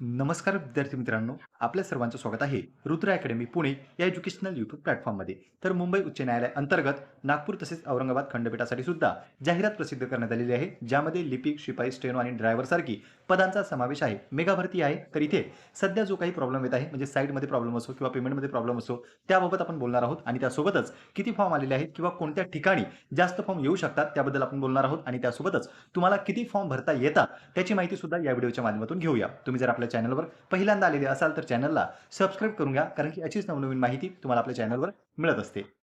नमस्कार विद्यार्थी मित्रांनो आपल्या सर्वांचं स्वागत आहे रुद्र अकॅडमी पुणे या एज्युकेशनल यूट्यूब प्लॅटफॉर्ममध्ये. तर मुंबई उच्च न्यायालय अंतर्गत नागपूर तसेच औरंगाबाद खंडपीठासाठी सुद्धा जाहिरात प्रसिद्ध करण्यात आलेली आहे ज्यामध्ये लिपिक शिपाई स्टेनो आणि ड्रायव्हर सारखी पदांचा समावेश आहे. मेगा भरती आहे. तर इथे सध्या जो काही प्रॉब्लेम येत आहे म्हणजे साईटमध्ये प्रॉब्लेम असो किंवा पेमेंटमध्ये प्रॉब्लेम असो त्याबाबत आपण बोलणार आहोत आणि त्यासोबतच किती फॉर्म आलेले आहेत किंवा कोणत्या ठिकाणी जास्त फॉर्म येऊ शकतात त्याबद्दल आपण बोलणार आहोत आणि त्यासोबतच तुम्हाला किती फॉर्म भरता येतात त्याची माहिती सुद्धा या व्हिडिओच्या माध्यमातून घेऊया. तुम्ही जर आपल्या चॅनलवर पहिल्यांदा आलेले असाल तर चॅनलला सबस्क्राईब करून घ्या कारण की अशीच नवनवीन माहिती तुम्हाला आपल्या चॅनलवर मिळत असते.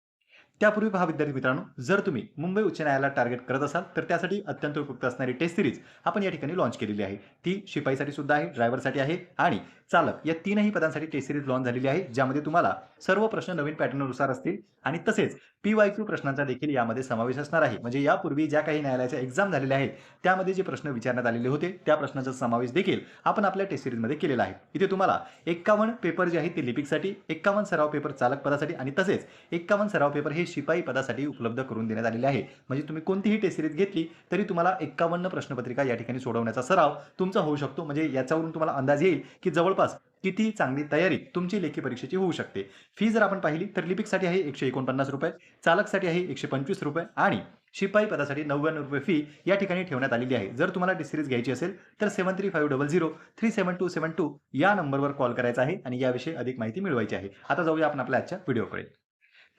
त्यापूर्वी पहा विद्यार्थी मित्रांनो जर तुम्ही मुंबई उच्च न्यायालयाला टार्गेट करत असाल तर त्यासाठी अत्यंत उपयुक्त असणारी टेस्ट सिरीज आपण या ठिकाणी लॉन्च केलेली आहे. ती शिपाईसाठी सुद्धा आहे ड्रायव्हरसाठी आहे आणि चालक या तीनही पदांसाठी टेस्ट सिरीज लॉन्च झालेली आहे ज्यामध्ये तुम्हाला सर्व प्रश्न नवीन पॅटर्ननुसार असतील आणि तसेच पी वाय क्यू प्रश्नांचा देखील यामध्ये समावेश असणार आहे. म्हणजे यापूर्वी ज्या काही न्यायालयाच्या एक्झाम झालेल्या आहेत त्यामध्ये जे प्रश्न विचारण्यात आलेले होते त्या प्रश्नाचा समावेश देखील आपण आपल्या टेस्ट सिरीजमध्ये केलेला आहे. इथे तुम्हाला एक्कावन्न पेपर जे आहेत ते लिपिकसाठी एक्कावन्न सराव पेपर चालक पदासाठी आणि तसेच एक्कावन्न सराव पेपर हे शिपाई पदासाठी उपलब्ध करून देण्यात आलेले आहे. म्हणजे तुम्ही कोणतीही टेस्ट सिरीज घेतली तरी तुम्हाला एक्कावन्न प्रश्नपत्रिका या ठिकाणी सोडवण्याचा सराव तुमचा होऊ शकतो. म्हणजे याच्यावरून तुम्हाला अंदाज येईल की जवळपास किती चांगली तयारी तुमची लेखी परीक्षेची होऊ शकते. फी जर आपण पाहिली तर लिपिकसाठी आहे एकशे एकोणपन्नास रुपये चालकसाठी आहे एकशे पंचवीस रुपये आणि शिपाई पदासाठी नव्याण्णव रुपये फी या ठिकाणी ठेवण्यात आलेली आहे. जर तुम्हाला टी सिरीज घ्यायची असेल तर seven three five double zero three seven two seven two या नंबरवर कॉल करायचा आहे आणि याविषयी अधिक माहिती मिळवायची आहे. आता जाऊया आपण आपल्या आजच्या व्हिडिओकडे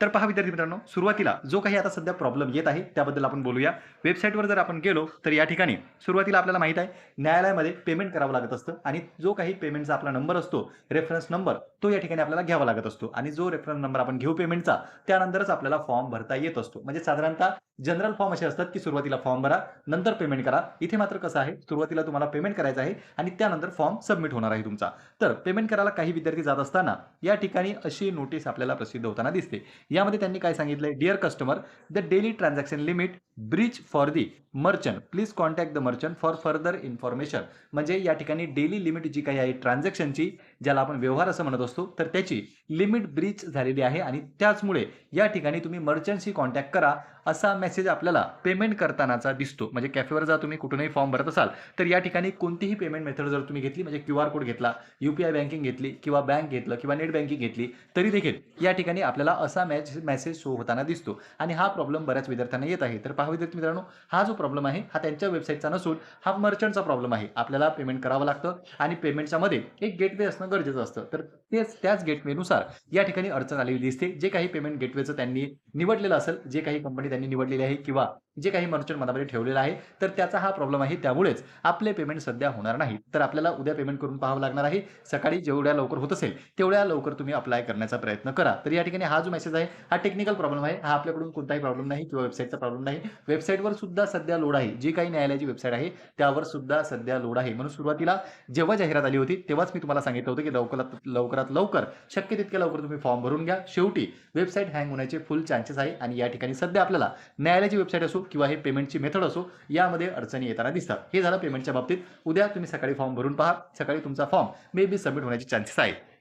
तर पहा विद्यार्थी मित्रांनो सुरुवातीला जो काही आता सध्या प्रॉब्लेम येत आहे त्याबद्दल आपण बोलूया. वेबसाईटवर जर आपण गेलो तर या ठिकाणी सुरुवातीला आपल्याला माहीत आहे न्यायालयामध्ये पेमेंट करावं लागत असतं आणि जो काही पेमेंटचा आपला नंबर असतो रेफरन्स नंबर तो या ठिकाणी आपल्याला घ्यावा लागत असतो. आणि जो रेफरन्स नंबर आपण घेऊ पेमेंटचा त्यानंतरच आपल्याला फॉर्म भरता येत असतो. म्हणजे साधारणतः जनरल फॉर्म असे असतात की सुरुवातीला फॉर्म भरा नंतर पेमेंट करा. इथे मात्र कसं आहे सुरुवातीला तुम्हाला पेमेंट करायचं आहे आणि त्यानंतर फॉर्म सबमिट होणार आहे तुमचा. तर पेमेंट करायला काही विद्यार्थी जात असताना या ठिकाणी अशी नोटीस आपल्याला प्रसिद्ध होताना दिसते. यामध्ये त्यांनी काय सांगितलंय? Dear customer the daily transaction limit breached for the merchant please contact the merchant for further information म्हणजे या ठिकाणी डेली लिमिट जी काही आहे ट्रान्झॅक्शनची ज्याला आपण व्यवहार असं म्हणत असतो तर त्याची लिमिट ब्रीच झालेली आहे आणि त्याचमुळे या ठिकाणी तुम्ही मर्चंटशी कॉन्टॅक्ट करा असा मेसेज आपल्याला पेमेंट करतानाचा दिसतो. म्हणजे कॅफेवर जर तुम्ही कुठूनही फॉर्म भरत असाल तर या ठिकाणी कोणतीही पेमेंट मेथड जर तुम्ही घेतली म्हणजे क्यू आर कोड घेतला यू पी आय बँकिंग घेतली किंवा बँक घेतलं किंवा नेट बँकिंग घेतली तरी देखील या ठिकाणी आपल्याला असा मॅच मेसेज शो होताना दिसतो. आणि हा प्रॉब्लेम बऱ्याच विद्यार्थ्यांना येत आहे. तर पहा विद्यार्थी मित्रांनो हा जो प्रॉब्लेम आहे हा त्यांच्या वेबसाईटचा नसून हा मर्चंटचा प्रॉब्लेम आहे. आपल्याला पेमेंट करावं लागतं आणि पेमेंटच्या मध्ये एक गेटवे असणं गरजेचं असतं. तर तेच त्याच गेटवेनुसार या ठिकाणी अडचण आलेली दिसते. जे काही पेमेंट गेटवेचं त्यांनी निवडलेलं असेल जे काही कंपनी त्यांनी निवडलेली आहे किंवा जे काही मर्चंट मधामध्ये ठेवलेलं आहे तर त्याचा हा प्रॉब्लेम आहे. त्यामुळेच आपले पेमेंट सध्या होणार नाही. तर आपल्याला उद्या पेमेंट करून पाहावं लागणार आहे. सकाळी जेवढ्या लवकर होत असेल तेवढ्या लवकर तुम्ही अप्लाय करण्याचा प्रयत्न करा. तर या ठिकाणी हा जो मेसेज आहे हा टेक्निकल प्रॉब्लेम आहे. हा आपल्याकडून कोणताही प्रॉब्लेम नाही किंवा वेबसाईटचा प्रॉब्लेम नाही. वेबसाईटवर सुद्धा सध्या लोड आहे. जी काही न्यायालयाची वेबसाईट आहे त्यावर सुद्धा सध्या लोड आहे. म्हणून सुरुवातीला जेव्हा जाहिरात आली होती तेव्हाच मी तुम्हाला सांगितलं होतं की लवकरात लवकरात लवकर शक्य तितक्या लवकर तुम्ही फॉर्म भरून घ्या. शेवटी वेबसाईट हँग होण्याचे फुल चान्सेस आहे. आणि या ठिकाणी सध्या आपल्याला न्यायालयाची वेबसाईट असो किंवा हे पेमेंटची मेथड असो यामध्ये अडचणी येताना दिसतात. हे झालं पेमेंटच्या बाबतीत. उद्या तुम्ही सकाळी फॉर्म भरून पहा. सकाळी तुमचा फॉर्म मे बी सबमिट होण्याचे चान्सेस आहे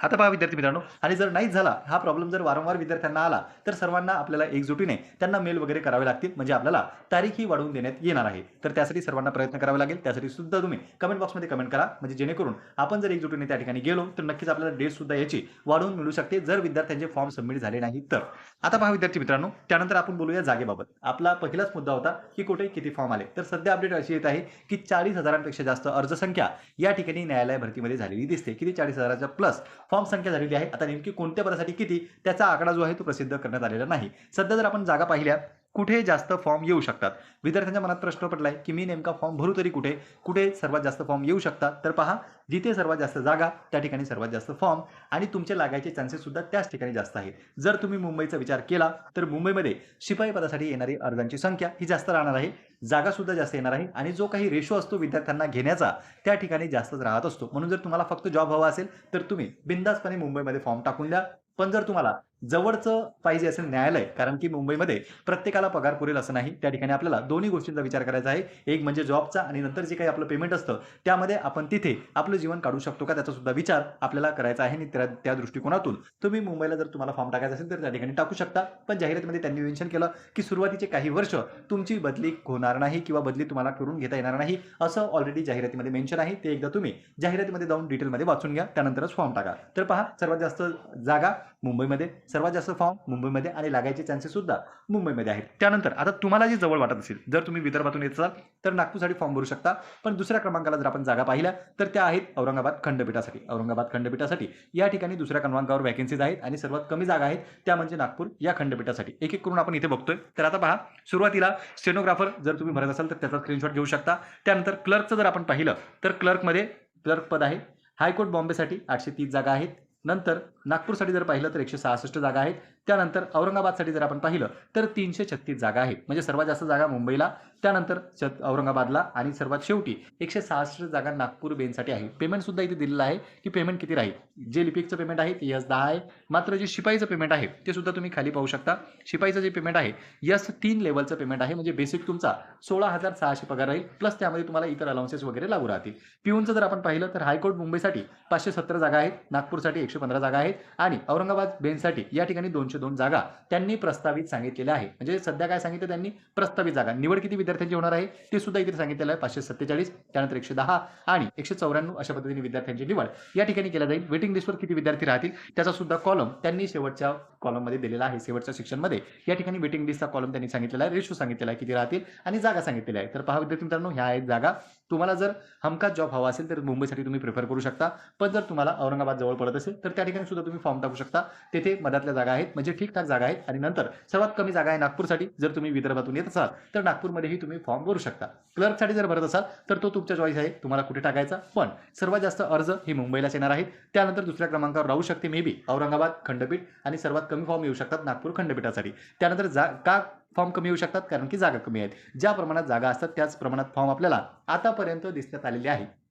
आता पहा विद्यार्थी मित्रांनो आणि जर नाहीच झाला हा प्रॉब्लेम जर वारंवार विद्यार्थ्यांना आला तर सर्वांना आपल्याला एकजुटीने त्यांना मेल वगैरे करावे लागतील म्हणजे आपल्याला तारीखही वाढवून देण्यात येणार आहे. तर त्यासाठी सर्वांना प्रयत्न करावे लागेल त्यासाठी सुद्धा तुम्ही कमेंट बॉक्समध्ये कमेंट करा म्हणजे जेणेकरून आपण जर एकजुटीने त्या ठिकाणी गेलो तर नक्कीच आपल्याला डेट सुद्धा याची वाढवून मिळू शकते जर विद्यार्थ्यांचे फॉर्म सबमिट झाले नाही तर. आता पहा विद्यार्थी मित्रांनो त्यानंतर आपण बोलूया जागेबाबत. आपला पहिलाच मुद्दा होता की कुठे किती फॉर्म आले. तर सध्या अपडेट अशी येत आहे की चाळीस हजारांपेक्षा जास्त अर्जसंख्या या ठिकाणी न्यायालय भरतीमध्ये झालेली दिसते. किती? चाळीस हजाराच्या प्लस फॉर्म संख्या झालेली आहे. आता नेमकी कोणत्या पदासाठी किती? त्याचा आकडा जो आहे तो प्रसिद्ध करण्यात आलेला नाही. सध्या जर आपण जागा पाहिल्या कुठे जास्त फॉर्म येऊ शकतात? विद्यार्थ्यांच्या मनात प्रश्न पडलाय की मी नेमका फॉर्म भरू तरी कुठे? कुठे सर्वात जास्त फॉर्म येऊ शकतात? तर पहा जिथे सर्वात जास्त जागा त्या ठिकाणी सर्वात जास्त फॉर्म आणि तुमचे लागायचे चान्सेस सुद्धा त्याच ठिकाणी जास्त आहेत. जर तुम्ही मुंबईचा विचार केला तर मुंबईमध्ये शिपाई पदासाठी येणारी अर्जांची संख्या ही जास्त राहणार आहे. जागा सुद्धा जास्त येणार आहे आणि जो काही रेशो असतो विद्यार्थ्यांना घेण्याचा त्या ठिकाणी जास्तच राहत असतो. म्हणून जर तुम्हाला फक्त जॉब हवा असेल तर तुम्ही बिंदासपणे मुंबईमध्ये फॉर्म टाकून द्या. पण जर तुम्हाला जवळचं पाहिजे असेल न्यायालय कारण की मुंबईमध्ये प्रत्येकाला पगार पुरेल असं नाही. त्या ठिकाणी आपल्याला दोन्ही गोष्टींचा विचार करायचा आहे. एक म्हणजे जॉबचा आणि नंतर जे काही आपलं पेमेंट असतं त्यामध्ये आपण तिथे आपलं जीवन काढू शकतो का त्याचा सुद्धा विचार आपल्याला करायचा आहे आणि त्या त्या दृष्टिकोनातून. तुम्ही मुंबईला जर तुम्हाला फॉर्म टाकायचा असेल तर त्या ठिकाणी टाकू शकता. पण जाहिरातीमध्ये त्यांनी मेन्शन केलं की सुरुवातीचे काही वर्ष तुमची बदली होणार नाही किंवा बदली तुम्हाला करून घेता येणार नाही असं ऑलरेडी जाहिरातीमध्ये मेन्शन आहे. ते एकदा तुम्ही जाहिरातीमध्ये जाऊन डिटेलमध्ये वाचून घ्या त्यानंतरच फॉर्म टाका. तर पहा सर्वात जास्त जागा मुंबईमध्ये सर्वात जास्त फॉर्म मुंबईमध्ये आणि लागायचे चान्सेस सुद्धा मुंबईमध्ये आहेत. त्यानंतर आता तुम्हाला जी जवळ वाटत असेल जर तुम्ही विदर्भातून येत असाल तर नागपूरसाठी फॉर्म भरू शकता. पण दुसऱ्या क्रमांकाला जर आपण जागा पाहिल्या तर त्या आहेत औरंगाबाद खंडपीठासाठी. औरंगाबाद खंडपीठासाठी. या ठिकाणी दुसऱ्या क्रमांकावर वॅकन्सीज आहेत आणि सर्वात कमी जागा आहेत त्या म्हणजे नागपूर या खंडपीठासाठी. एक एक करून आपण इथे बघतोय. तर आता पहा सुरुवातीला स्टेनोग्राफर जर तुम्ही भरत असाल तर त्याचा स्क्रीनशॉट घेऊ शकता. त्यानंतर क्लर्कचं जर आपण पाहिलं तर क्लर्कमध्ये क्लर्क पद आहे. हायकोर्ट बॉम्बेसाठी आठशे तीस जागा आहेत. नंतर नागपूरसाठी जर पाहिलं तर एकशे सहासष्ट जागा आहेत. त्यानंतर औरंगाबादसाठी जर आपण पाहिलं तर तीनशे छत्तीस जागा आहेत. म्हणजे सर्वात जास्त जागा मुंबईला त्यानंतर छत औरंगाबादला आणि सर्वात शेवटी एकशे सहासष्ट जागा नागपूर बेनसाठी आहे. पेमेंटसुद्धा इथे दिलेलं आहे की पेमेंट किती राहील? जे लिपिकचं पेमेंट आहे ते यस दहा आहे. मात्र जे शिपाईचं पेमेंट आहे ते सुद्धा तुम्ही खाली पाहू शकता. शिपाईचं जे पेमेंट आहे यस तीन लेवलचं पेमेंट आहे. म्हणजे बेसिक तुमचा सोळा हजार सहाशे पगार राहील. प्लस त्यामध्ये तुम्हाला इतर अलाउन्सेस वगैरे लागू राहतील. पिऊनचं जर आपण पाहिलं तर हायकोर्ट मुंबईसाठी पाचशे सत्तर जागा आहेत. नागपूरसाठी एकशे पंधरा जागा आहेत. आणि औरंगाबाद बेनसाठी या ठिकाणी दोनशे दोन जागा त्यांनी प्रस्तावित सांगितलेल्या आहे म्हणजे सध्या काय सांगितलं त्यांनी? प्रस्तावित जागा. निवड किती विद्यार्थ्यांची होणार आहे? ते सुद्धा इथे सांगितलेलं आहे. पाचशे सत्तेचाळीस त्यानंतर एकशे दहा आणि एकशे चौऱ्याण्णव अशा पद्धतीने विद्यार्थ्यांची निवड. या ठिकाणी केल्या जाईल. वेटिंग लिस्टवर किती विद्यार्थी राहतील? त्याचा सुद्धा कॉलम त्यांनी शेवटच्या कॉलममध्ये दिलेला आहे. शेवटच्या सेक्शनमध्ये या ठिकाणी वेटिंग लिस्टचा कॉलम त्यांनी सांगितलेला आहे. रेशो सांगितलेला आहे. किती राहतील? आणि जागा सांगितलेल्या आहे तर पहा विद्यार्थी मित्रांनो ह्या आहेत जागा. तुम्हाला जर हमखास जॉब हवा असेल तर मुंबईसाठी तुम्ही प्रिफर करू शकता. पण जर तुम्हाला औरंगाबाद जवळ पडत असेल तर त्या ठिकाणी सुद्धा तुम्ही फॉर्म टाकू शकता. तेथे मधातल्या जागा आहेत म्हणजे ठीकठाक जागा आहेत. आणि नंतर सर्वात कमी जागा आहे नागपूरसाठी जर तुम्ही विदर्भातून येत असाल तर नागपूरमध्येही तुम्ही फॉर्म भरू शकता. क्लर्कसाठी जर भरत असाल तर तो तुमच्या चॉईस आहे तुम्हाला कुठे टाकायचा. पण सर्वात जास्त अर्ज हे मुंबईलाच येणार आहेत. त्यानंतर दुसऱ्या क्रमांकावर राहू शकते मे बी औरंगाबाद खंडपीठ. आणि सर्वात कमी फॉर्म येऊ शकतात नागपूर खंडपीठासाठी. त्यानंतर जा का फॉर्म कमी येऊ शकतात कारण की जागा कमी आहेत. ज्या प्रमाणात जागा असतात त्याच प्रमाणात फॉर्म आपल्याला आतापर्यंत दिसण्यात आलेले आहे.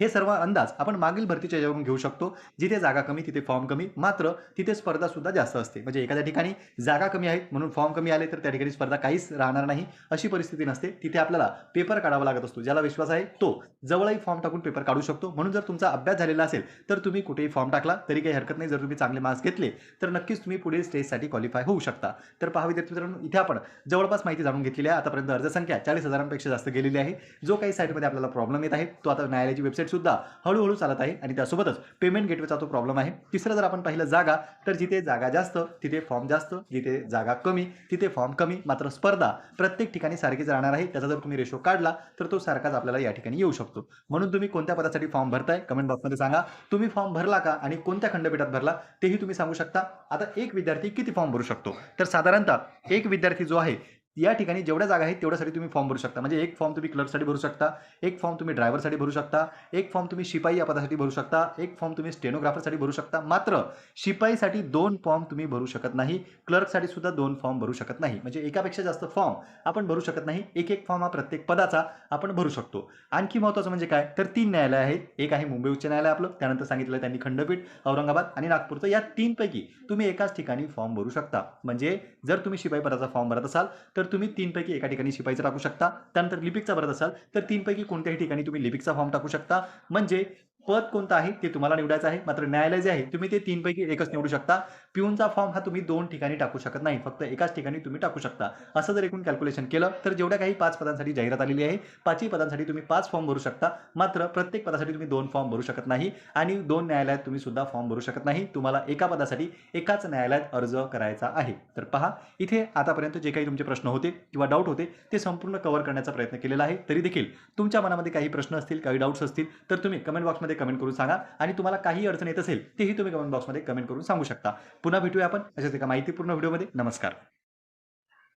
हे सर्व अंदाज आपण मागील भरतीच्या याच्यावरून घेऊ शकतो. जिथे जागा कमी तिथे फॉर्म कमी. मात्र तिथे स्पर्धा सुद्धा जास्त असते. म्हणजे एखाद्या ठिकाणी जागा कमी आहेत म्हणून फॉर्म कमी आले तर त्या ठिकाणी स्पर्धा काहीच राहणार नाही. अशी परिस्थिती नसते. तिथे आपल्याला पेपर काढावा लागत असतो. ज्याला विश्वास आहे तो जवळही फॉर्म टाकून पेपर काढू शकतो. म्हणून जर तुमचा अभ्यास झालेला असेल तर तुम्ही कुठेही फॉर्म टाकला तरी काही हरकत नाही. जर तुम्ही चांगले मार्क्स घेतले तर नक्कीच तुम्ही पुढील स्टेजसाठी क्वालिफाय होऊ शकता. तर पहा विद्यार्थी मित्रांनो इथे आपण जवळपास माहिती जाणून घेतलेली आहे. आतापर्यंत अर्जसंख्या चाळीस हजारांपेक्षा जास्त गेलेली आहे. जो काही साईटमध्ये आपल्याला प्रॉब्लेम येत आहे तो आता न्यायालयाची वेबसाईट सुद्धा हळूहळू चालत आहे आणि त्यासोबतच पेमेंट गेटवेचा तो प्रॉब्लेम आहे. तिसरं जर आपण पाहिलं जागा तर जिथे जागा जास्त तिथे फॉर्म जास्त जिथे जागा कमी तिथे फॉर्म कमी मात्र स्पर्धा प्रत्येक ठिकाणी सारखीच राहणार आहे. त्याचा जर तुम्ही रेशो काढला तर तो सारखाच आपल्याला या ठिकाणी येऊ शकतो. म्हणून तुम्ही कोणत्या पदासाठी फॉर्म भरताय? कमेंट बॉक्समध्ये सांगा. तुम्ही फॉर्म भरला का आणि कोणत्या खंडपीठात भरला तेही तुम्ही सांगू शकता. आता एक विद्यार्थी किती फॉर्म भरू शकतो? तर साधारणतः एक विद्यार्थी जो आहे या ठिकाणी जेवढ्या जागा आहेत तेवढ्यासाठी तुम्ही फॉर्म भरू शकता. म्हणजे एक फॉर्म तुम्ही क्लर्कसाठी भरू शकता एक फॉर्म तुम्ही ड्रायव्हरसाठी भरू शकता एक फॉर्म तुम्ही शिपाई या पदासाठी भरू शकता एक फॉर्म तुम्ही स्टेनोग्राफरसाठी भरू शकता. मात्र शिपाईसाठी दोन फॉर्म तुम्ही भरू शकत नाही क्लर्कसाठी सुद्धा दोन फॉर्म भरू शकत नाही. म्हणजे एकापेक्षा जास्त फॉर्म आपण भरू शकत नाही एक एक फॉर्म हा प्रत्येक पदाचा आपण भरू शकतो. आणखी महत्त्वाचं म्हणजे काय? तर तीन न्यायालय आहेत. एक आहे मुंबई उच्च न्यायालय आपलं त्यानंतर सांगितलं त्यांनी खंडपीठ औरंगाबाद आणि नागपूरचं. या तीनपैकी तुम्ही एकाच ठिकाणी फॉर्म भरू शकता. म्हणजे जर तुम्ही शिपाई पदाचा फॉर्म भरत असाल तर तुम्ही तीनपैकी एका ठिकाणी शिपाईचा टाकू शकता त्यानंतर लिपिकचा भरत असाल तर तीनपैकी कोणत्याही ठिकाणी तुम्ही लिपिकचा फॉर्म टाकू शकता. म्हणजे पद कोणतं आहे ते तुम्हाला निवडायचं आहे. मात्र न्यायालय जे आहे तुम्ही ते तीनपैकी एकच निवडू शकता. पिऊनचा फॉर्म हा तुम्ही दोन ठिकाणी टाकू शकत नाही. फक्त एकाच ठिकाणी तुम्ही टाकू शकता. असं जर एकूण कॅल्क्युलेशन केलं तर जेवढ्या काही पाच पदांसाठी जाहिरात आलेली आहे पाचही पदांसाठी तुम्ही पाच फॉर्म भरू शकता. मात्र प्रत्येक पदासाठी तुम्ही दोन फॉर्म भरू शकत नाही आणि दोन न्यायालयात तुम्ही सुद्धा फॉर्म भरू शकत नाही. तुम्हाला एका पदासाठी एकाच न्यायालयात अर्ज करायचा आहे. तर पहा इथे आतापर्यंत जे काही तुमचे प्रश्न होते किंवा डाऊट होते ते संपूर्ण कव्हर करण्याचा प्रयत्न केलेला आहे. तरी देखील तुमच्या मनामध्ये काही प्रश्न असतील काही डाऊट्स असतील तर तुम्ही कमेंट बॉक्समध्ये बॉक्समध्ये कमेंट करून सांगा. आणि तुम्हाला काही अडचण येत असेल तेही तुम्ही कमेंट बॉक्समध्ये कमेंट करून सांगू शकता. पुन्हा भेटूया आपण अशाच एका माहितीपूर्ण व्हिडिओमध्ये नमस्कार.